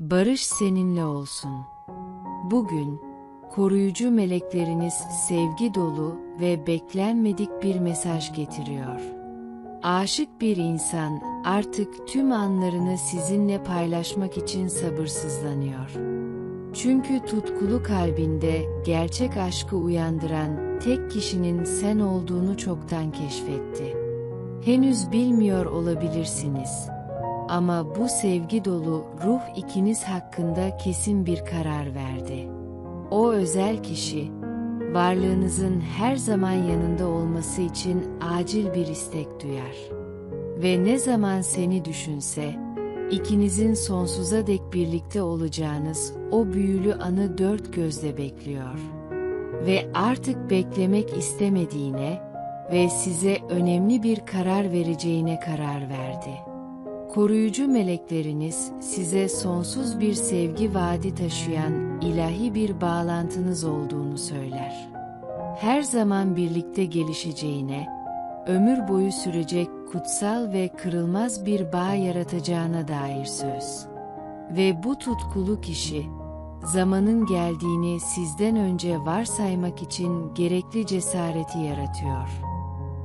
Barış seninle olsun. Bugün koruyucu melekleriniz sevgi dolu ve beklenmedik bir mesaj getiriyor. Aşık bir insan artık tüm anlarını sizinle paylaşmak için sabırsızlanıyor. Çünkü tutkulu kalbinde gerçek aşkı uyandıran tek kişinin sen olduğunu çoktan keşfetti. Henüz bilmiyor olabilirsiniz. Ama bu sevgi dolu ruh ikiniz hakkında kesin bir karar verdi. O özel kişi, varlığınızın her zaman yanında olması için acil bir istek duyar. Ve ne zaman seni düşünse, ikinizin sonsuza dek birlikte olacağınız o büyülü anı dört gözle bekliyor. Ve artık beklemek istemediğine ve size önemli bir karar vereceğine karar verdi. Koruyucu melekleriniz size sonsuz bir sevgi vaadi taşıyan ilahi bir bağlantınız olduğunu söyler. Her zaman birlikte gelişeceğine, ömür boyu sürecek kutsal ve kırılmaz bir bağ yaratacağına dair söz. Ve bu tutkulu kişi, zamanın geldiğini sizden önce varsaymak için gerekli cesareti yaratıyor.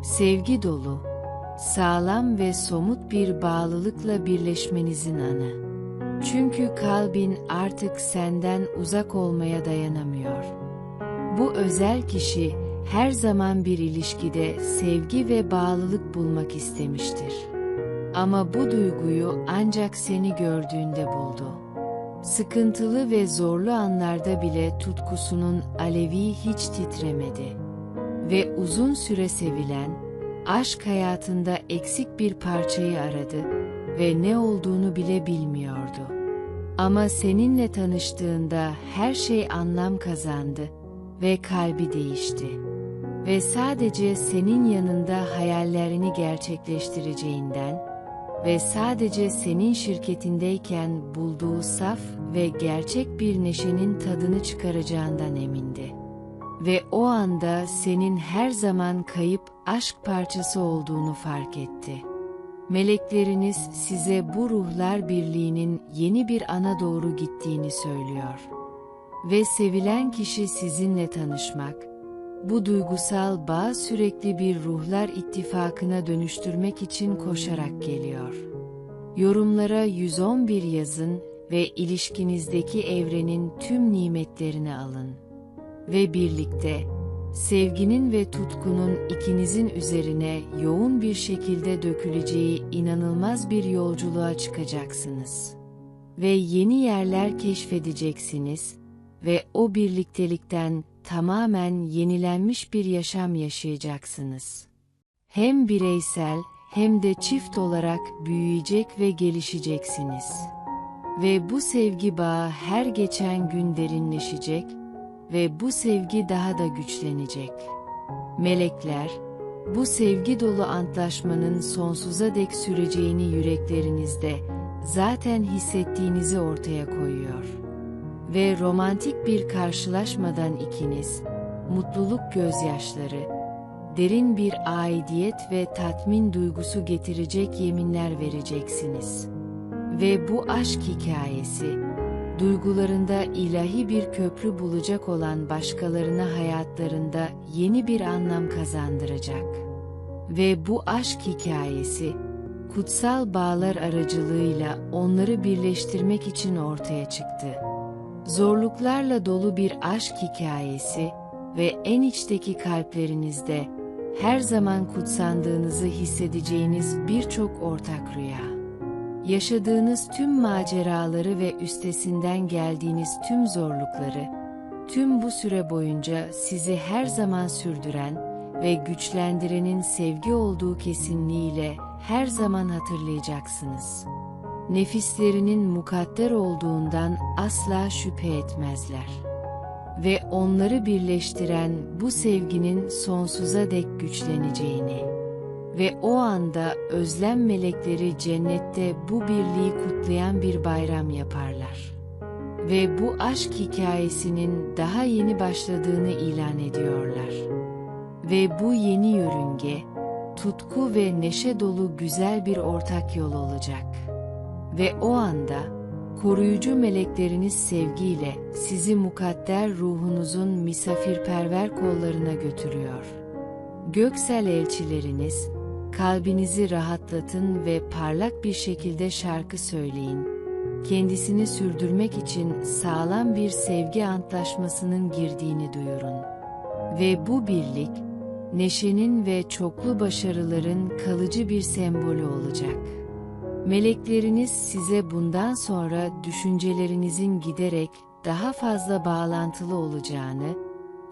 Sevgi dolu, sağlam ve somut bir bağlılıkla birleşmenizin anı. Çünkü kalbin artık senden uzak olmaya dayanamıyor. Bu özel kişi her zaman bir ilişkide sevgi ve bağlılık bulmak istemiştir. Ama bu duyguyu ancak seni gördüğünde buldu. Sıkıntılı ve zorlu anlarda bile tutkusunun alevi hiç titremedi. Ve uzun süre sevilen, aşk hayatında eksik bir parçayı aradı ve ne olduğunu bile bilmiyordu. Ama seninle tanıştığında her şey anlam kazandı ve kalbi değişti. Ve sadece senin yanında hayallerini gerçekleştireceğinden ve sadece senin şirketindeyken bulduğu saf ve gerçek bir neşenin tadını çıkaracağından emindi. Ve o anda senin her zaman kayıp aşk parçası olduğunu fark etti. Melekleriniz size bu ruhlar birliğinin yeni bir ana doğru gittiğini söylüyor. Ve sevilen kişi sizinle tanışmak, bu duygusal bağ sürekli bir ruhlar ittifakına dönüştürmek için koşarak geliyor. Yorumlara 111 yazın ve ilişkinizdeki evrenin tüm nimetlerini alın. Ve birlikte, sevginin ve tutkunun ikinizin üzerine yoğun bir şekilde döküleceği inanılmaz bir yolculuğa çıkacaksınız. Ve yeni yerler keşfedeceksiniz ve o birliktelikten tamamen yenilenmiş bir yaşam yaşayacaksınız. Hem bireysel hem de çift olarak büyüyecek ve gelişeceksiniz. Ve bu sevgi bağı her geçen gün derinleşecek ve bu sevgi daha da güçlenecek. Melekler, bu sevgi dolu antlaşmanın sonsuza dek süreceğini yüreklerinizde zaten hissettiğinizi ortaya koyuyor. Ve romantik bir karşılaşmadan ikiniz, mutluluk gözyaşları, derin bir aidiyet ve tatmin duygusu getirecek yeminler vereceksiniz. Ve bu aşk hikayesi, duygularında ilahi bir köprü bulacak olan başkalarına hayatlarında yeni bir anlam kazandıracak. Ve bu aşk hikayesi, kutsal bağlar aracılığıyla onları birleştirmek için ortaya çıktı. Zorluklarla dolu bir aşk hikayesi ve en içteki kalplerinizde her zaman kutsandığınızı hissedeceğiniz birçok ortak rüya. Yaşadığınız tüm maceraları ve üstesinden geldiğiniz tüm zorlukları, tüm bu süre boyunca sizi her zaman sürdüren ve güçlendirenin sevgi olduğu kesinliğiyle her zaman hatırlayacaksınız. Nefislerinin mukadder olduğundan asla şüphe etmezler. Ve onları birleştiren bu sevginin sonsuza dek güçleneceğini ve o anda özlem melekleri cennette bu birliği kutlayan bir bayram yaparlar. Ve bu aşk hikayesinin daha yeni başladığını ilan ediyorlar. Ve bu yeni yörünge, tutku ve neşe dolu güzel bir ortak yol olacak. Ve o anda, koruyucu melekleriniz sevgiyle sizi mukadder ruhunuzun misafirperver kollarına götürüyor. Göksel elçileriniz, kalbinizi rahatlatın ve parlak bir şekilde şarkı söyleyin. Kendisini sürdürmek için sağlam bir sevgi antlaşmasının girdiğini duyurun. Ve bu birlik, neşenin ve çoklu başarıların kalıcı bir sembolü olacak. Melekleriniz size bundan sonra düşüncelerinizin giderek daha fazla bağlantılı olacağını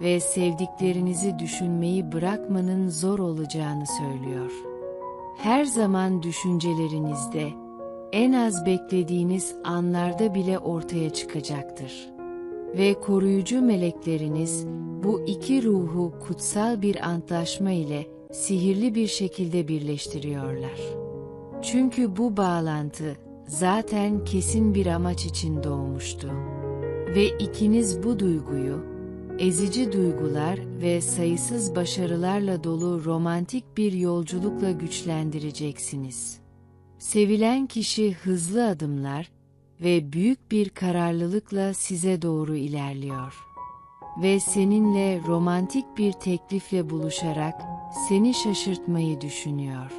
ve sevdiklerinizi düşünmeyi bırakmanın zor olacağını söylüyor. Her zaman düşüncelerinizde, en az beklediğiniz anlarda bile ortaya çıkacaktır. Ve koruyucu melekleriniz, bu iki ruhu kutsal bir antlaşma ile sihirli bir şekilde birleştiriyorlar. Çünkü bu bağlantı zaten kesin bir amaç için doğmuştu. Ve ikiniz bu duyguyu, ezici duygular ve sayısız başarılarla dolu romantik bir yolculukla güçlendireceksiniz. Sevilen kişi hızlı adımlar ve büyük bir kararlılıkla size doğru ilerliyor. Ve seninle romantik bir teklifle buluşarak seni şaşırtmayı düşünüyor.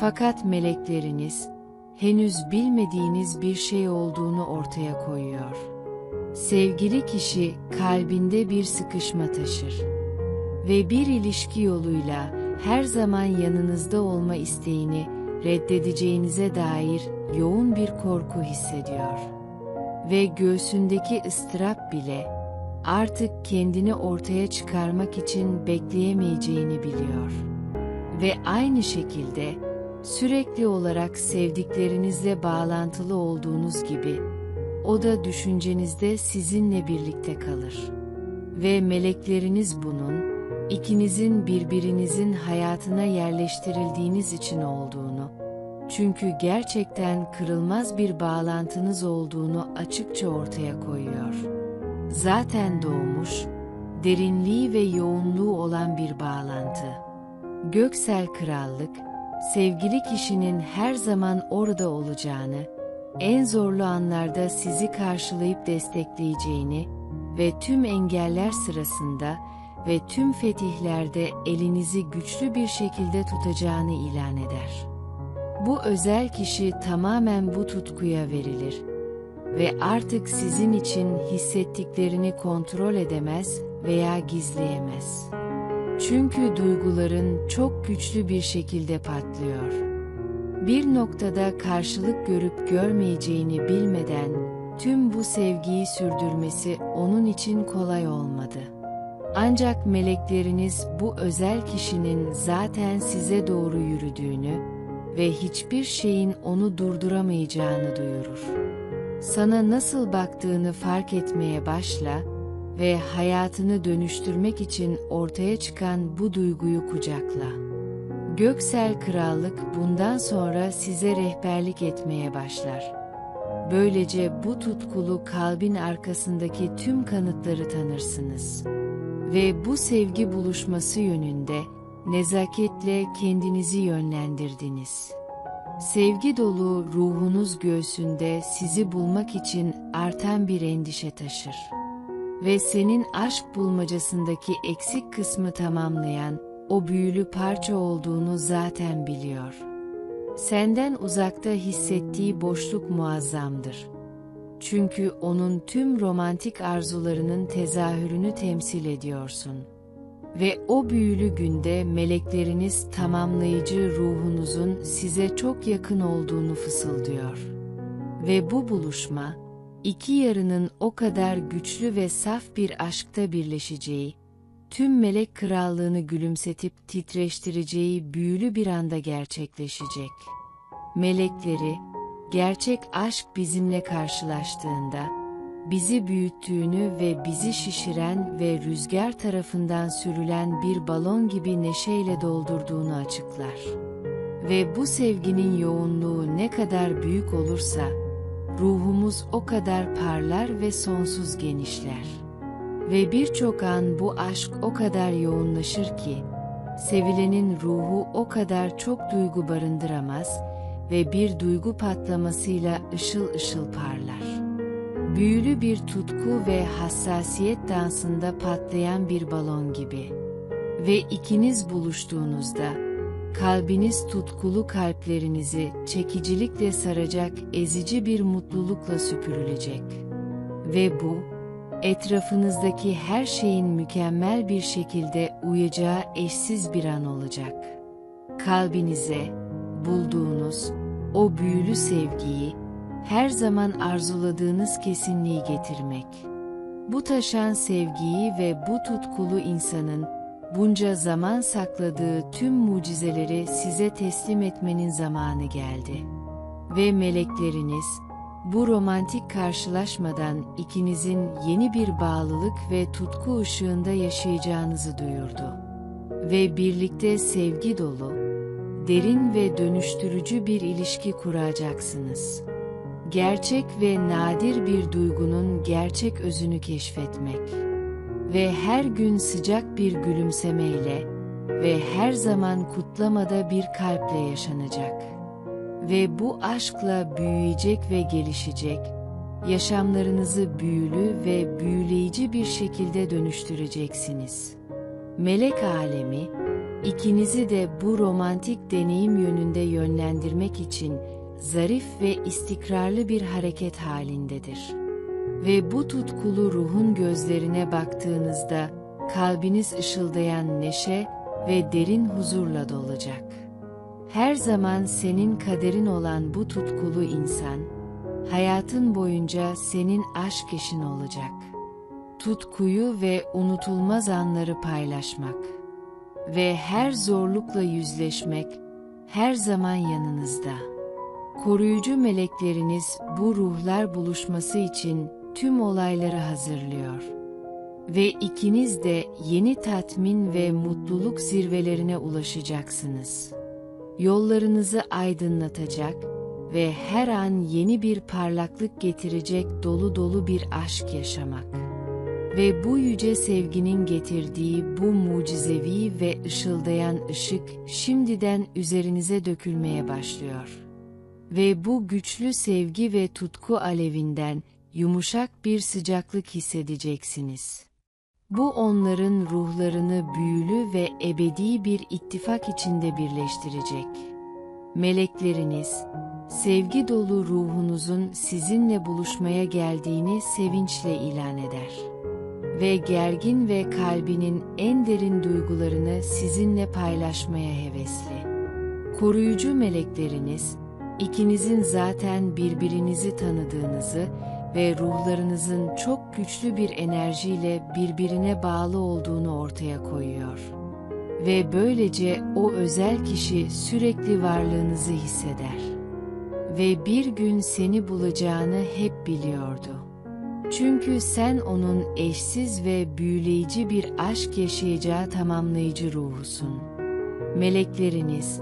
Fakat melekleriniz henüz bilmediğiniz bir şey olduğunu ortaya koyuyor. Sevgili kişi kalbinde bir sıkışma taşır ve bir ilişki yoluyla her zaman yanınızda olma isteğini reddedeceğinize dair yoğun bir korku hissediyor. Ve göğsündeki ıstırap bile artık kendini ortaya çıkarmak için bekleyemeyeceğini biliyor. Ve aynı şekilde sürekli olarak sevdiklerinizle bağlantılı olduğunuz gibi o da düşüncenizde sizinle birlikte kalır. Ve melekleriniz bunun ikinizin birbirinizin hayatına yerleştirildiğiniz için olduğunu, çünkü gerçekten kırılmaz bir bağlantınız olduğunu açıkça ortaya koyuyor. Zaten doğmuş, derinliği ve yoğunluğu olan bir bağlantı. Göksel Krallık, sevgili kişinin her zaman orada olacağını, en zorlu anlarda sizi karşılayıp destekleyeceğini ve tüm engeller sırasında ve tüm fetihlerde elinizi güçlü bir şekilde tutacağını ilan eder. Bu özel kişi tamamen bu tutkuya verilir ve artık sizin için hissettiklerini kontrol edemez veya gizleyemez. Çünkü duyguların çok güçlü bir şekilde patlıyor. Bir noktada karşılık görüp görmeyeceğini bilmeden tüm bu sevgiyi sürdürmesi onun için kolay olmadı. Ancak melekleriniz bu özel kişinin zaten size doğru yürüdüğünü ve hiçbir şeyin onu durduramayacağını duyurur. Sana nasıl baktığını fark etmeye başla ve hayatını dönüştürmek için ortaya çıkan bu duyguyu kucakla. Göksel Krallık bundan sonra size rehberlik etmeye başlar. Böylece bu tutkulu kalbin arkasındaki tüm kanıtları tanırsınız. Ve bu sevgi buluşması yönünde nezaketle kendinizi yönlendirdiniz. Sevgi dolu ruhunuz göğsünde sizi bulmak için artan bir endişe taşır. Ve senin aşk bulmacasındaki eksik kısmı tamamlayan o büyülü parça olduğunu zaten biliyor. Senden uzakta hissettiği boşluk muazzamdır. Çünkü onun tüm romantik arzularının tezahürünü temsil ediyorsun. Ve o büyülü günde melekleriniz tamamlayıcı ruhunuzun size çok yakın olduğunu fısıldıyor. Ve bu buluşma, iki yarının o kadar güçlü ve saf bir aşkta birleşeceği, tüm melek krallığını gülümsetip titreştireceği büyülü bir anda gerçekleşecek. Melekleri, gerçek aşk bizimle karşılaştığında, bizi büyüttüğünü ve bizi şişiren ve rüzgar tarafından sürülen bir balon gibi neşeyle doldurduğunu açıklar. Ve bu sevginin yoğunluğu ne kadar büyük olursa, ruhumuz o kadar parlar ve sonsuz genişler. Ve birçok an bu aşk o kadar yoğunlaşır ki, sevilenin ruhu o kadar çok duygu barındıramaz ve bir duygu patlamasıyla ışıl ışıl parlar. Büyülü bir tutku ve hassasiyet dansında patlayan bir balon gibi. Ve ikiniz buluştuğunuzda, kalbiniz tutkulu kalplerinizi çekicilikle saracak ezici bir mutlulukla süpürülecek. Ve bu, etrafınızdaki her şeyin mükemmel bir şekilde uyacağı eşsiz bir an olacak. Kalbinize, bulduğunuz, o büyülü sevgiyi, her zaman arzuladığınız kesinliği getirmek. Bu taşan sevgiyi ve bu tutkulu insanın, bunca zaman sakladığı tüm mucizeleri size teslim etmenin zamanı geldi. Ve melekleriniz, bu romantik karşılaşmadan ikinizin yeni bir bağlılık ve tutku ışığında yaşayacağınızı duyurdu. Ve birlikte sevgi dolu, derin ve dönüştürücü bir ilişki kuracaksınız. Gerçek ve nadir bir duygunun gerçek özünü keşfetmek ve her gün sıcak bir gülümsemeyle ve her zaman kutlamada bir kalple yaşanacak. Ve bu aşkla büyüyecek ve gelişecek, yaşamlarınızı büyülü ve büyüleyici bir şekilde dönüştüreceksiniz. Melek alemi, ikinizi de bu romantik deneyim yönünde yönlendirmek için zarif ve istikrarlı bir hareket halindedir. Ve bu tutkulu ruhun gözlerine baktığınızda kalbiniz ışıldayan neşe ve derin huzurla dolacak. Her zaman senin kaderin olan bu tutkulu insan, hayatın boyunca senin aşk eşin olacak. Tutkuyu ve unutulmaz anları paylaşmak ve her zorlukla yüzleşmek her zaman yanınızda. Koruyucu melekleriniz bu ruhlar buluşması için tüm olayları hazırlıyor. Ve ikiniz de yeni tatmin ve mutluluk zirvelerine ulaşacaksınız. Yollarınızı aydınlatacak ve her an yeni bir parlaklık getirecek dolu dolu bir aşk yaşamak. Ve bu yüce sevginin getirdiği bu mucizevi ve ışıldayan ışık şimdiden üzerinize dökülmeye başlıyor. Ve bu güçlü sevgi ve tutku alevinden yumuşak bir sıcaklık hissedeceksiniz. Bu onların ruhlarını büyülü ve ebedi bir ittifak içinde birleştirecek. Melekleriniz, sevgi dolu ruhunuzun sizinle buluşmaya geldiğini sevinçle ilan eder. Ve gergin ve kalbinin en derin duygularını sizinle paylaşmaya hevesli. Koruyucu melekleriniz, ikinizin zaten birbirinizi tanıdığınızı ve ruhlarınızın çok güçlü bir enerjiyle birbirine bağlı olduğunu ortaya koyuyor. Ve böylece o özel kişi sürekli varlığınızı hisseder. Ve bir gün seni bulacağını hep biliyordu. Çünkü sen onun eşsiz ve büyüleyici bir aşk yaşayacağı tamamlayıcı ruhusun. Melekleriniz,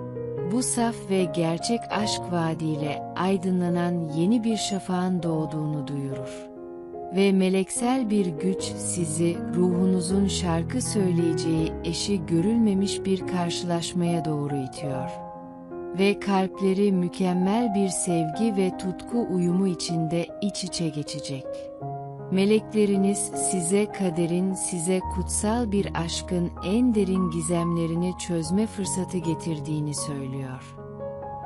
bu saf ve gerçek aşk vaadiyle aydınlanan yeni bir şafağın doğduğunu duyurur. Ve meleksel bir güç sizi ruhunuzun şarkı söyleyeceği eşi görülmemiş bir karşılaşmaya doğru itiyor. Ve kalpleri mükemmel bir sevgi ve tutku uyumu içinde iç içe geçecek. Melekleriniz size kaderin size kutsal bir aşkın en derin gizemlerini çözme fırsatı getirdiğini söylüyor.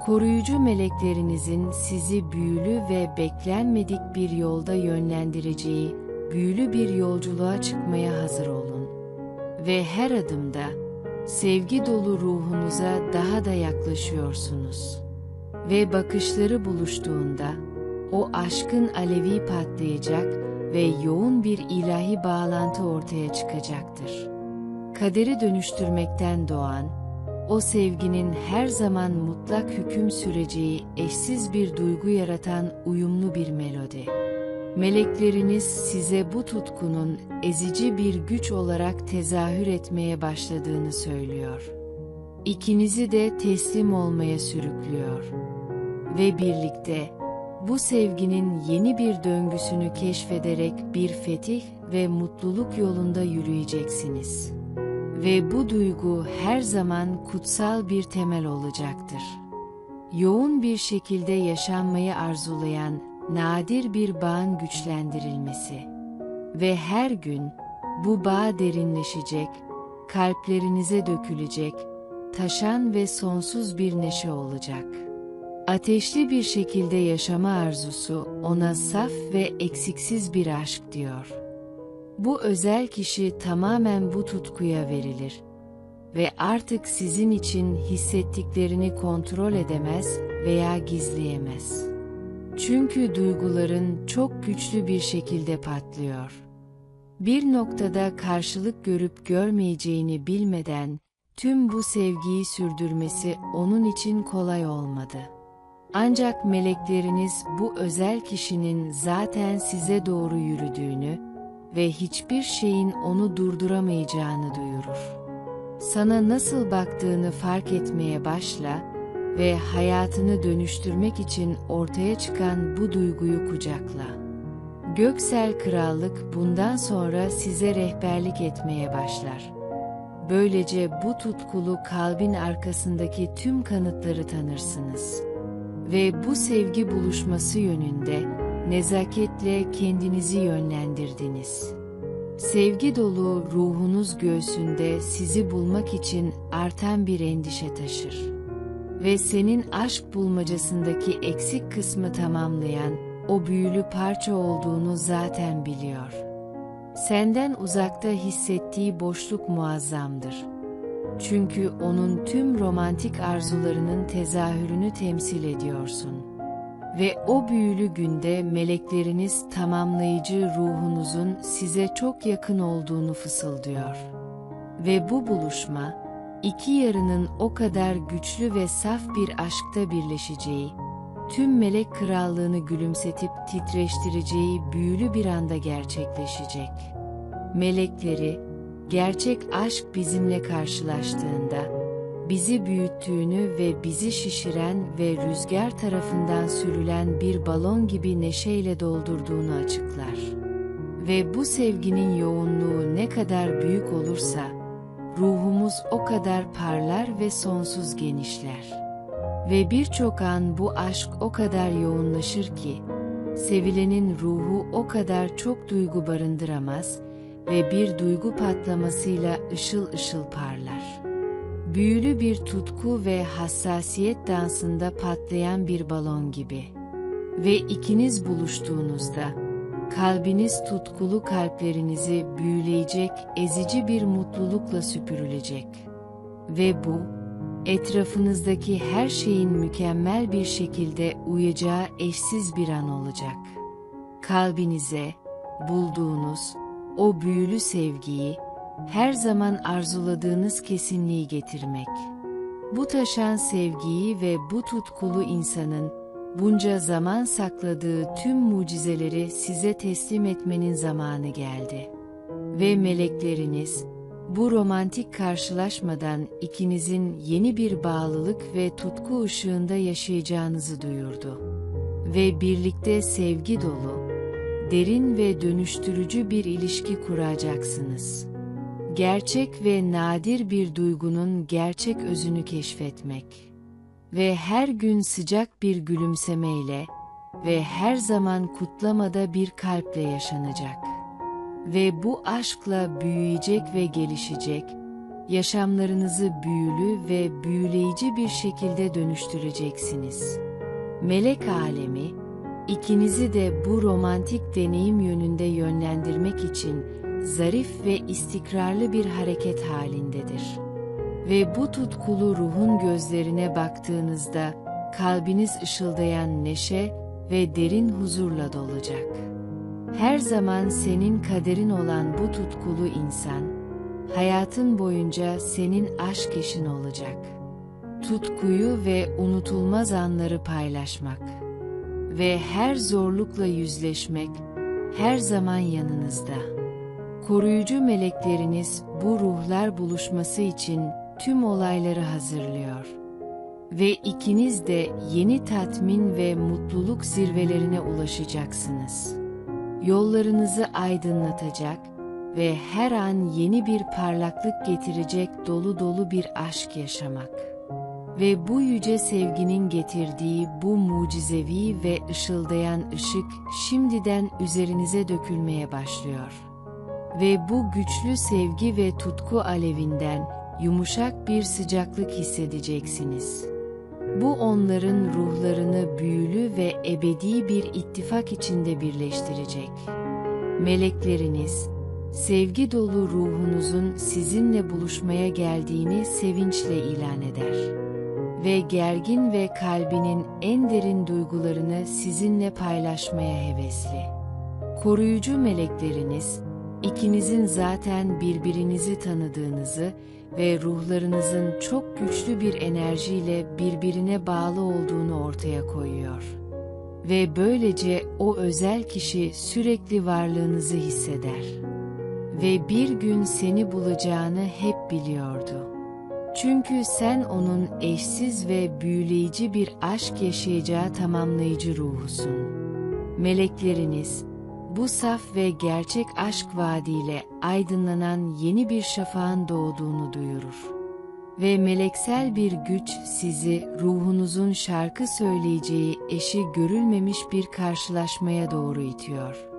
Koruyucu meleklerinizin sizi büyülü ve beklenmedik bir yolda yönlendireceği büyülü bir yolculuğa çıkmaya hazır olun. Ve her adımda sevgi dolu ruhunuza daha da yaklaşıyorsunuz. Ve bakışları buluştuğunda o aşkın alevi patlayacak ve yoğun bir ilahi bağlantı ortaya çıkacaktır. Kaderi dönüştürmekten doğan, o sevginin her zaman mutlak hüküm süreceği eşsiz bir duygu yaratan uyumlu bir melodi. Melekleriniz size bu tutkunun ezici bir güç olarak tezahür etmeye başladığını söylüyor. İkinizi de teslim olmaya sürüklüyor. Ve birlikte bu sevginin yeni bir döngüsünü keşfederek bir fetih ve mutluluk yolunda yürüyeceksiniz. Ve bu duygu her zaman kutsal bir temel olacaktır. yoğun bir şekilde yaşanmayı arzulayan nadir bir bağın güçlendirilmesi. Ve her gün bu bağ derinleşecek, kalplerinize dökülecek, taşan ve sonsuz bir neşe olacak. Ateşli bir şekilde yaşama arzusu ona saf ve eksiksiz bir aşk diyor. Bu özel kişi tamamen bu tutkuya verilir ve artık sizin için hissettiklerini kontrol edemez veya gizleyemez. Çünkü duyguların çok güçlü bir şekilde patlıyor. Bir noktada karşılık görüp görmeyeceğini bilmeden tüm bu sevgiyi sürdürmesi onun için kolay olmadı. Ancak melekleriniz bu özel kişinin zaten size doğru yürüdüğünü ve hiçbir şeyin onu durduramayacağını duyurur. Sana nasıl baktığını fark etmeye başla ve hayatını dönüştürmek için ortaya çıkan bu duyguyu kucakla. Göksel Krallık bundan sonra size rehberlik etmeye başlar. Böylece bu tutkulu kalbin arkasındaki tüm kanıtları tanırsınız. Ve bu sevgi buluşması yönünde nezaketle kendinizi yönlendirdiniz. Sevgi dolu ruhunuz göğsünde sizi bulmak için artan bir endişe taşır. Ve senin aşk bulmacasındaki eksik kısmı tamamlayan o büyülü parça olduğunu zaten biliyor. Senden uzakta hissettiği boşluk muazzamdır. Çünkü onun tüm romantik arzularının tezahürünü temsil ediyorsun. Ve o büyülü günde melekleriniz tamamlayıcı ruhunuzun size çok yakın olduğunu fısıldıyor. Ve bu buluşma, iki yarının o kadar güçlü ve saf bir aşkta birleşeceği, tüm melek krallığını gülümsetip titreştireceği büyülü bir anda gerçekleşecek. Melekleri, gerçek aşk bizimle karşılaştığında, bizi büyüttüğünü ve bizi şişiren ve rüzgar tarafından sürülen bir balon gibi neşeyle doldurduğunu açıklar. Ve bu sevginin yoğunluğu ne kadar büyük olursa, ruhumuz o kadar parlar ve sonsuz genişler. Ve birçok an bu aşk o kadar yoğunlaşır ki, sevilenin ruhu o kadar çok duygu barındıramaz ve bir duygu patlamasıyla ışıl ışıl parlar. Büyülü bir tutku ve hassasiyet dansında patlayan bir balon gibi. Ve ikiniz buluştuğunuzda, kalbiniz tutkulu kalplerinizi büyüleyecek ezici bir mutlulukla süpürülecek. Ve bu, etrafınızdaki her şeyin mükemmel bir şekilde uyacağı eşsiz bir an olacak. Kalbinize, bulduğunuz, o büyülü sevgiyi, her zaman arzuladığınız kesinliği getirmek. Bu taşan sevgiyi ve bu tutkulu insanın, bunca zaman sakladığı tüm mucizeleri size teslim etmenin zamanı geldi. Ve melekleriniz, bu romantik karşılaşmadan ikinizin yeni bir bağlılık ve tutku ışığında yaşayacağınızı duyurdu. Ve birlikte sevgi dolu, derin ve dönüştürücü bir ilişki kuracaksınız. Gerçek ve nadir bir duygunun gerçek özünü keşfetmek. Ve her gün sıcak bir gülümsemeyle ve her zaman kutlamada bir kalple yaşanacak. Ve bu aşkla büyüyecek ve gelişecek, yaşamlarınızı büyülü ve büyüleyici bir şekilde dönüştüreceksiniz. Melek alemi, ikinizi de bu romantik deneyim yönünde yönlendirmek için zarif ve istikrarlı bir hareket halindedir. Ve bu tutkulu ruhun gözlerine baktığınızda kalbiniz ışıldayan neşe ve derin huzurla dolacak. Her zaman senin kaderin olan bu tutkulu insan, hayatın boyunca senin aşk eşin olacak. Tutkuyu ve unutulmaz anları paylaşmak ve her zorlukla yüzleşmek her zaman yanınızda. Koruyucu melekleriniz bu ruhlar buluşması için tüm olayları hazırlıyor. Ve ikiniz de yeni tatmin ve mutluluk zirvelerine ulaşacaksınız. Yollarınızı aydınlatacak ve her an yeni bir parlaklık getirecek dolu dolu bir aşk yaşamak. Ve bu yüce sevginin getirdiği bu mucizevi ve ışıldayan ışık şimdiden üzerinize dökülmeye başlıyor. Ve bu güçlü sevgi ve tutku alevinden yumuşak bir sıcaklık hissedeceksiniz. Bu onların ruhlarını büyülü ve ebedi bir ittifak içinde birleştirecek. Melekleriniz, sevgi dolu ruhunuzun sizinle buluşmaya geldiğini sevinçle ilan eder. Ve gergin ve kalbinin en derin duygularını sizinle paylaşmaya hevesli. Koruyucu melekleriniz, ikinizin zaten birbirinizi tanıdığınızı ve ruhlarınızın çok güçlü bir enerjiyle birbirine bağlı olduğunu ortaya koyuyor. Ve böylece o özel kişi sürekli varlığınızı hisseder. Ve bir gün seni bulacağını hep biliyordu. Çünkü sen onun eşsiz ve büyüleyici bir aşk yaşayacağı tamamlayıcı ruhusun. Melekleriniz, bu saf ve gerçek aşk vaadiyle aydınlanan yeni bir şafağın doğduğunu duyurur. Ve meleksel bir güç sizi ruhunuzun şarkı söyleyeceği eşi görülmemiş bir karşılaşmaya doğru itiyor.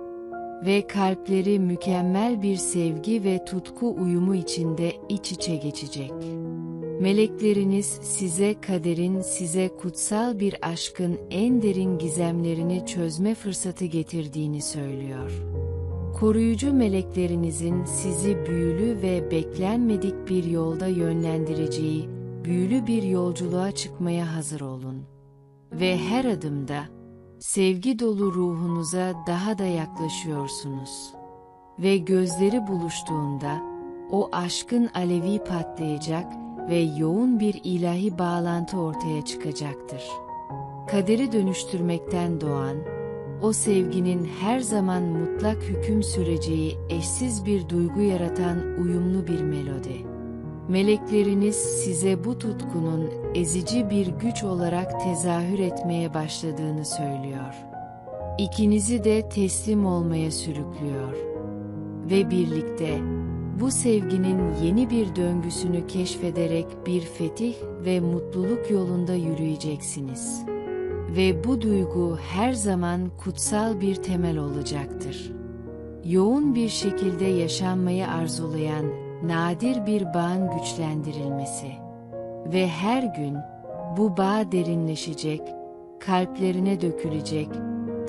Ve kalpleri mükemmel bir sevgi ve tutku uyumu içinde iç içe geçecek. Melekleriniz size kaderin size kutsal bir aşkın en derin gizemlerini çözme fırsatı getirdiğini söylüyor. Koruyucu meleklerinizin sizi büyülü ve beklenmedik bir yolda yönlendireceği büyülü bir yolculuğa çıkmaya hazır olun. Ve her adımda sevgi dolu ruhunuza daha da yaklaşıyorsunuz. Ve gözleri buluştuğunda o aşkın alevi patlayacak ve yoğun bir ilahi bağlantı ortaya çıkacaktır. Kaderi dönüştürmekten doğan, o sevginin her zaman mutlak hüküm süreceği eşsiz bir duygu yaratan uyumlu bir melodi. Melekleriniz size bu tutkunun ezici bir güç olarak tezahür etmeye başladığını söylüyor. İkinizi de teslim olmaya sürüklüyor. Ve birlikte bu sevginin yeni bir döngüsünü keşfederek bir fetih ve mutluluk yolunda yürüyeceksiniz. Ve bu duygu her zaman kutsal bir temel olacaktır. Yoğun bir şekilde yaşanmayı arzulayan nadir bir bağın güçlendirilmesi. Ve her gün bu bağ derinleşecek, kalplerine dökülecek,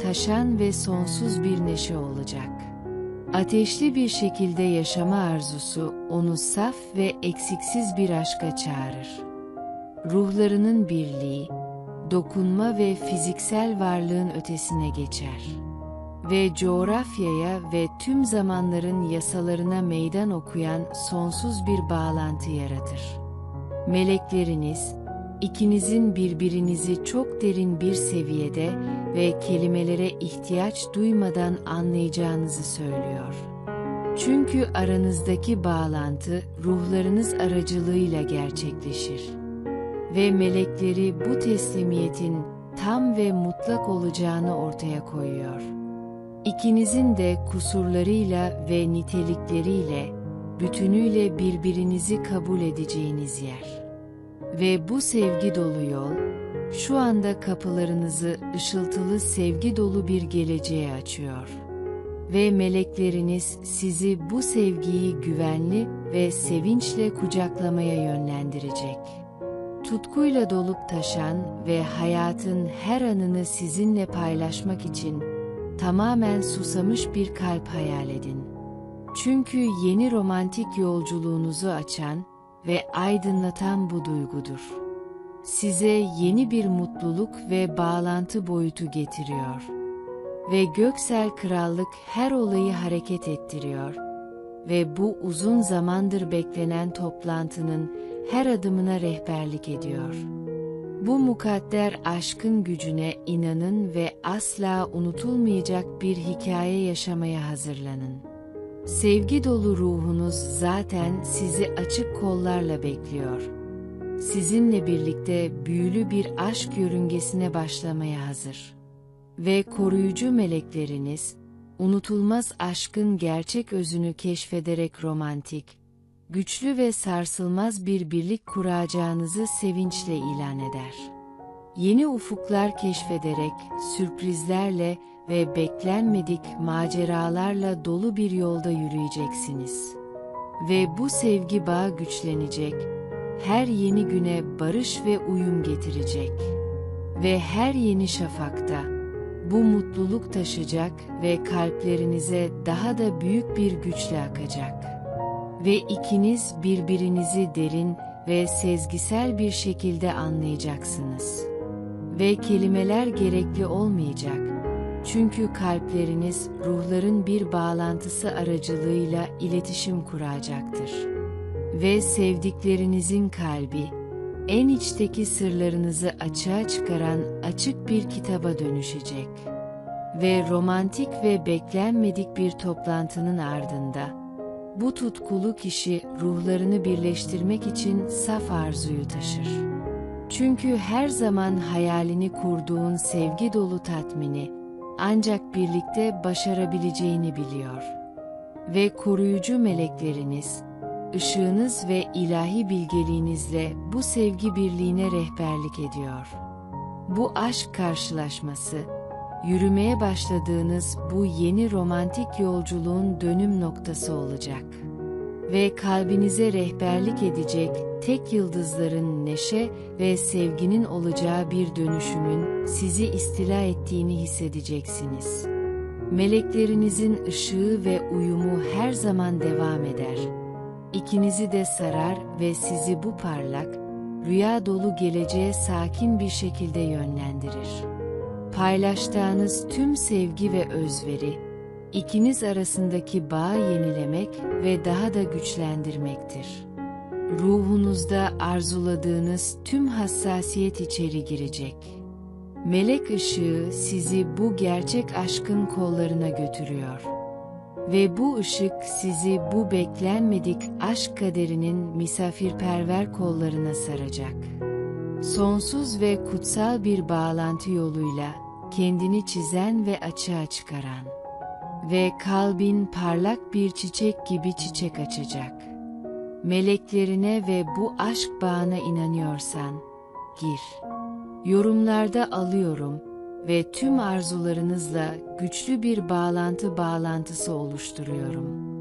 taşan ve sonsuz bir neşe olacak.'' Ateşli bir şekilde yaşama arzusu onu saf ve eksiksiz bir aşka çağırır. Ruhlarının birliği, dokunma ve fiziksel varlığın ötesine geçer. Ve coğrafyaya ve tüm zamanların yasalarına meydan okuyan sonsuz bir bağlantı yaratır. Melekleriniz, ikinizin birbirinizi çok derin bir seviyede ve kelimelere ihtiyaç duymadan anlayacağınızı söylüyor. Çünkü aranızdaki bağlantı ruhlarınız aracılığıyla gerçekleşir. Ve melekleri bu teslimiyetin tam ve mutlak olacağını ortaya koyuyor. İkinizin de kusurlarıyla ve nitelikleriyle, bütünüyle birbirinizi kabul edeceğiniz yer. Ve bu sevgi dolu yol, şu anda kapılarınızı ışıltılı sevgi dolu bir geleceğe açıyor. Ve melekleriniz sizi bu sevgiyi güvenli ve sevinçle kucaklamaya yönlendirecek. Tutkuyla dolup taşan ve hayatın her anını sizinle paylaşmak için tamamen susamış bir kalp hayal edin. Çünkü yeni romantik yolculuğunuzu açan ve aydınlatan bu duygudur. Size yeni bir mutluluk ve bağlantı boyutu getiriyor. Ve göksel krallık her olayı hareket ettiriyor. Ve bu uzun zamandır beklenen toplantının her adımına rehberlik ediyor. Bu mukadder aşkın gücüne inanın ve asla unutulmayacak bir hikaye yaşamaya hazırlanın. Sevgi dolu ruhunuz zaten sizi açık kollarla bekliyor. Sizinle birlikte büyülü bir aşk yörüngesine başlamaya hazır. Ve koruyucu melekleriniz, unutulmaz aşkın gerçek özünü keşfederek romantik, güçlü ve sarsılmaz bir birlik kuracağınızı sevinçle ilan eder. Yeni ufuklar keşfederek, sürprizlerle ve beklenmedik maceralarla dolu bir yolda yürüyeceksiniz. Ve bu sevgi bağı güçlenecek, her yeni güne barış ve uyum getirecek. Ve her yeni şafakta, bu mutluluk taşacak ve kalplerinize daha da büyük bir güçle akacak. Ve ikiniz birbirinizi derin ve sezgisel bir şekilde anlayacaksınız. Ve kelimeler gerekli olmayacak. Çünkü kalpleriniz ruhların bir bağlantısı aracılığıyla iletişim kuracaktır. Ve sevdiklerinizin kalbi, en içteki sırlarınızı açığa çıkaran açık bir kitaba dönüşecek. Ve romantik ve beklenmedik bir toplantının ardında, bu tutkulu kişi ruhlarını birleştirmek için saf arzuyu taşır. Çünkü her zaman hayalini kurduğun sevgi dolu tatmini, ancak birlikte başarabileceğini biliyor. Ve koruyucu melekleriniz, ışığınız ve ilahi bilgeliğinizle bu sevgi birliğine rehberlik ediyor. Bu aşk karşılaşması, yürümeye başladığınız bu yeni romantik yolculuğun dönüm noktası olacak. Ve kalbinize rehberlik edecek tek yıldızların neşe ve sevginin olacağı bir dönüşümün sizi istila ettiğini hissedeceksiniz. Meleklerinizin ışığı ve uyumu her zaman devam eder. İkinizi de sarar ve sizi bu parlak, rüya dolu geleceğe sakin bir şekilde yönlendirir. Paylaştığınız tüm sevgi ve özveri, ikiniz arasındaki bağı yenilemek ve daha da güçlendirmektir. Ruhunuzda arzuladığınız tüm hassasiyet içeri girecek. Melek ışığı sizi bu gerçek aşkın kollarına götürüyor. Ve bu ışık sizi bu beklenmedik aşk kaderinin misafirperver kollarına saracak. Sonsuz ve kutsal bir bağlantı yoluyla kendini çizen ve açığa çıkaran ve kalbin parlak bir çiçek gibi çiçek açacak. Meleklerine ve bu aşk bağına inanıyorsan, gir. Yorumlarda alıyorum ve tüm arzularınızla güçlü bir bağlantı bağlantısı oluşturuyorum.